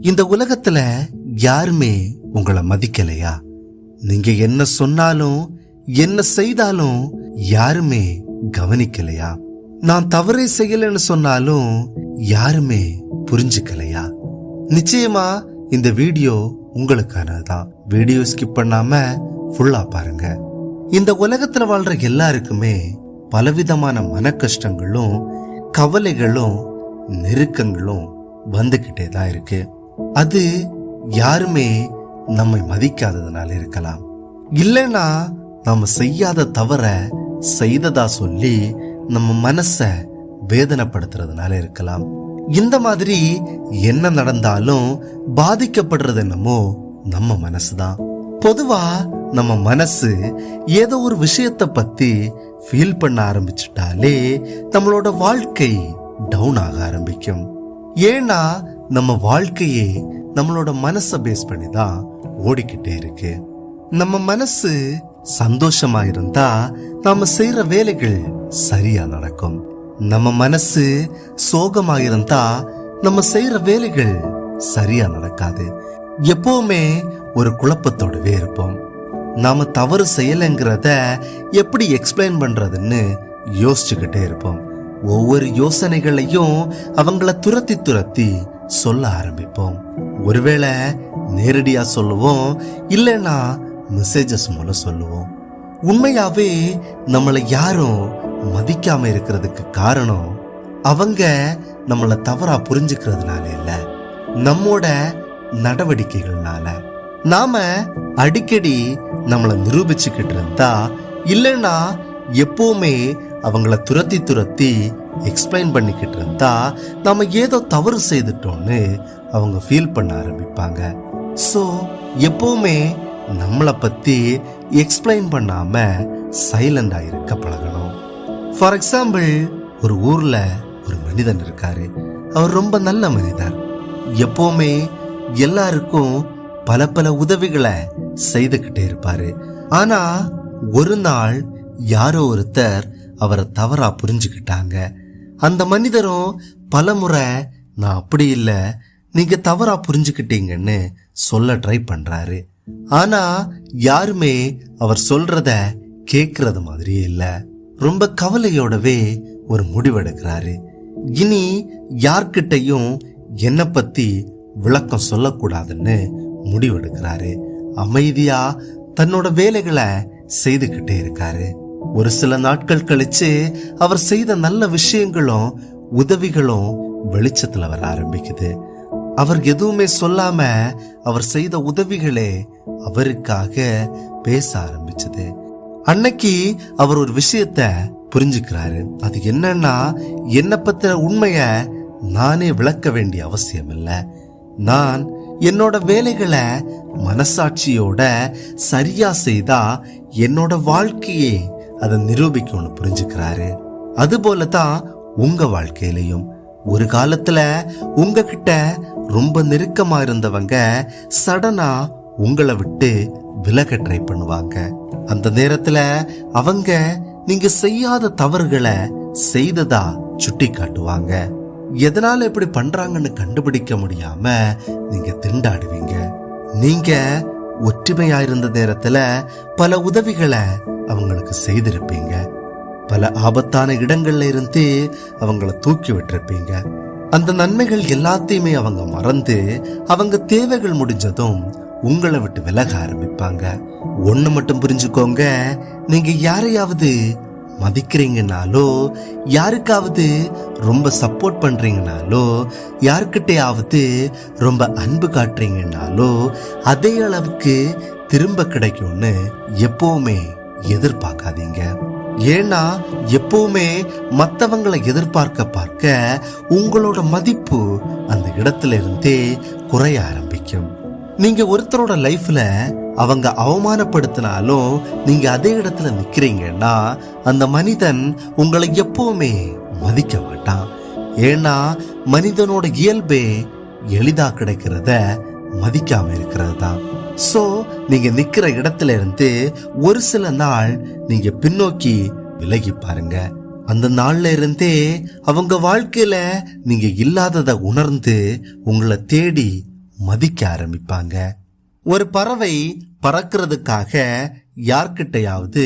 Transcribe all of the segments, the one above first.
இந்த உலகத்துல யாருமே உங்களை மதிக்கலையா? நீங்க என்ன சொன்னாலும் என்ன செய்தாலும் யாருமே கவனிக்கலையா? நான் தவறே செய்யலைன்னு சொன்னாலும் யாருமே புரிஞ்சுக்கலையா? நிச்சயமா இந்த வீடியோ உங்களுக்கானதுதான் வீடியோ ஸ்கிப் பண்ணாம ஃபுல்லா பாருங்க. இந்த உலகத்துல வாழ்ற எல்லாருக்குமே பலவிதமான மன கஷ்டங்களும் கவலைகளும் நெருக்கங்களும் வந்துகிட்டே தான் இருக்கு. அது யாருமே நம்மை மதிக்காததுனால இருக்கலாம். இல்லைன்னா நாம செய்யாத தவற செய்ததா சொல்லி நம்ம மனச வேதனைப்படுத்துறதுனால இருக்கலாம். இந்த மாதிரி என்ன நடந்தாலும் பாதிக்கப்படுறது என்னமோ நம்ம மனசுதான். பொதுவா நம்ம மனசு ஏதோ ஒரு விஷயத்தை பத்தி ஃபீல் பண்ண ஆரம்பிச்சிட்டாலே நம்மளோட வாழ்க்கை டவுன் ஆக ஆரம்பிக்கும். ஏன்னா நம்ம வாழ்க்கையே நம்மளோட மனசை பேஸ் பண்ணி தான் ஓடிக்கிட்டே இருக்கு. நம்ம மனசு சந்தோஷமா இருந்தா நாம செய்யற வேலைகள் சரியா நடக்கும். நம்ம மனசு சோகமா இருந்தா நம்ம செய்யற வேலைகள் சரியா நடக்காது. எப்பவுமே ஒரு குழப்பத்தோடவே இருப்போம். நாம தவறு செய்யலைங்கிறத எப்படி எக்ஸ்பிளைன் பண்றதுன்னு யோசிச்சுக்கிட்டே இருப்போம். ஒவ்வொரு யோசனைகளையும் அவங்கள துரத்தி துரத்தி சொல்ல ஆரம்பிப்போம். ஒருவேளை நேரடியா சொல்லுவோம் இல்லைன்னா மெசேஜஸ் மூலம் சொல்லுவோம். உண்மையாவே நம்மளை யாரும் மதிக்காம இருக்கிறதுக்கு காரணம் அவங்க நம்மளை தவறா புரிஞ்சுக்கிறதுனால இல்லை. நம்மோட நடவடிக்கைகள்னால. நாம அடிக்கடி நம்மளை நிரூபிச்சுக்கிட்டு இருந்தா இல்லைன்னா எப்பவுமே அவங்கள துரத்தி துரத்தி எக்ஸ்பிளைன் பண்ணிக்கிட்டு இருந்தா நாம ஏதோ தவறு செய்துட்டோம்னு அவங்க ஃபீல் பண்ண ஆரம்பிப்பாங்க. ஸோ எப்போவுமே நம்மளை பத்தி எக்ஸ்பிளைன் பண்ணாம சைலண்டாக இருக்க பழகணும். ஃபார் எக்ஸாம்பிள் ஒரு ஊர்ல ஒரு மனிதன் இருக்காரு. அவர் ரொம்ப நல்ல மனிதர். எப்போவுமே எல்லாருக்கும் பல பல உதவிகளை செய்துகிட்டே இருப்பாரு. ஆனா ஒரு நாள் யாரோ ஒருத்தர் அவரை தவறா புரிஞ்சுக்கிட்டாங்க. அந்த மனிதரும் பல முறை நான் அப்படி இல்லை நீங்க தவறா புரிஞ்சுக்கிட்டீங்கன்னு சொல்ல ட்ரை பண்றாரு. ஆனா யாருமே அவர் சொல்றத கேட்குறது மாதிரியே இல்லை. ரொம்ப கவலையோடவே ஒரு முடிவெடுக்கிறாரு. இனி யார்கிட்டயும் என்னை பத்தி விளக்கம் சொல்லக்கூடாதுன்னு முடிவெடுக்கிறாரு. அமைதியா தன்னோட வேலைகளை செய்துக்கிட்டே இருக்காரு. ஒரு சில நாட்கள் கழிச்சு அவர் செய்த நல்ல விஷயங்களும் உதவிகளும் வெளிச்சத்துல வர ஆரம்பிக்குது. அவர் எதுவுமே சொல்லாம அவர் செய்த உதவிகளே அவருக்காக பேச ஆரம்பிச்சது. அன்னைக்கு அவர் ஒரு விஷயத்த புரிஞ்சுக்கிறாரு. அது என்னன்னா என்ன பத்தின உண்மைய நானே விளக்க வேண்டிய அவசியம் இல்லை நான் என்னோட வேலைகளை மனசாட்சியோட சரியா செய்தா என்னோட வாழ்க்கையே அதை நிரூபிக்கும்னு புரிஞ்சுக்கிறாரு. அதுபோல தான் உங்க வாழ்க்கையிலையும். ஒரு காலத்துல உங்ககிட்ட ரொம்ப நெருக்கமா இருந்தவங்க சடனா உங்களை விட்டு விலக ட்ரை பண்ணுவாங்க. அந்த நேரத்துல அவங்க நீங்க செய்யாத தவறுகளை செய்ததா சுட்டி காட்டுவாங்க எதனால இப்படி பண்றாங்கன்னு கண்டுபிடிக்க முடியாம நீங்க திண்டாடுவீங்க. நீங்க ஒற்றுமையா இருந்த நேரத்துல பல உதவிகளை அவங்களுக்கு செய்திருப்பீங்க. பல ஆபத்தான இடங்கள்ல இருந்து அவங்கள தூக்கி விட்டுருப்பீங்க. அந்த நன்மைகள் எல்லாத்தையுமே அவங்க மறந்து அவங்க தேவைகள் முடிஞ்சதும் உங்களை விட்டு விலக ஆரம்பிப்பாங்க. ஒண்ணு மட்டும் புரிஞ்சுக்கோங்க நீங்க யாரையாவது மதிக்கிறீங்கனாலோ யாருக்காவது ரொம்ப சப்போர்ட் பண்றீங்கனாலோ யாருக்கிட்டையாவது ரொம்ப அன்பு காட்டுறீங்கனாலோ அதே அளவுக்கு திரும்ப கிடைக்கும்னு எப்பவுமே எதிர்பார்க்காதீங்க. ஏன்னா எப்பவுமே மற்றவங்களை எதிர்பார்க்க பார்க்க உங்களோட மதிப்பு அந்த இடத்துல இருந்தே குறைய ஆரம்பிக்கும். நீங்க ஒருத்தரோட லைஃப்ல அவங்க அவமானப்படுத்தினாலும் நீங்க அதே இடத்துல நிக்கிறீங்கன்னா அந்த மனிதன் உங்களை எப்பவுமே மதிக்க மாட்டான். ஏன்னா மனிதனோட இயல்பே எளிதா கிடைக்கிறத மதிக்காம இருக்கிறது தான். சோ நீங்க நிக்கிற இடத்துல இருந்து ஒரு சில நாள் நீங்க பின்னோக்கி விலகி பாருங்க. அந்த நாள்ல இருந்தே அவங்க வாழ்க்கையில நீங்க இல்லாதத உணர்ந்து உங்களை தேடி மதிக்க ஆரம்பிப்பாங்க. ஒரு பறவை பறக்கிறதுக்காக யார்கிட்டயாவது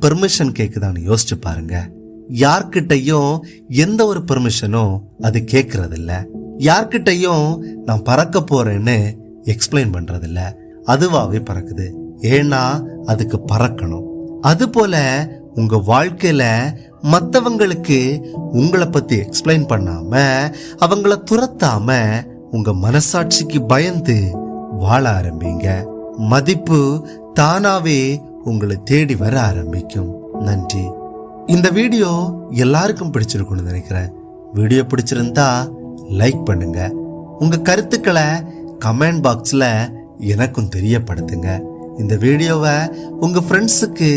பெர்மிஷன் கேக்குதான்னு யோசிச்சு பாருங்க. யார்கிட்டயும் எந்த ஒரு பெர்மிஷனும் அது கேட்கறதில்ல யார்கிட்டயும் நான் பறக்க போறேன்னு எக்ஸ்பிளைன் பண்றதில்லை. அதுவாகவே பறக்குது. ஏன்னா அதுக்கு பறக்கணும். அதுபோல உங்க வாழ்க்கையில மற்றவங்களுக்கு உங்களை பத்தி எக்ஸ்பிளைன் பண்ணாம அவங்கள துரத்தாம உங்க மனசாட்சிக்கு பயந்து வாழ ஆரம்பிங்க. மதிப்பு தானாவே உங்களை தேடி வர ஆரம்பிக்கும். நன்றி. இந்த வீடியோ எல்லாருக்கும் பிடிச்சிருக்கும்னு நினைக்கிறேன். வீடியோ பிடிச்சிருந்தா லைக் பண்ணுங்க. உங்க கருத்துக்களை கமெண்ட் பாக்ஸில் எனக்கும் தெரியப்படுத்துங்க. இந்த வீடியோவை உங்கள் ஃப்ரெண்ட்ஸுக்கு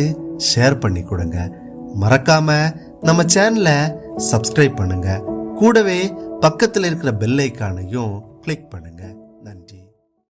ஷேர் பண்ணி கொடுங்க. மறக்காம நம்ம சேனலை சப்ஸ்கிரைப் பண்ணுங்க. கூடவே பக்கத்தில் இருக்கிற பெல் ஐக்கானையும் கிளிக் பண்ணுங்கள்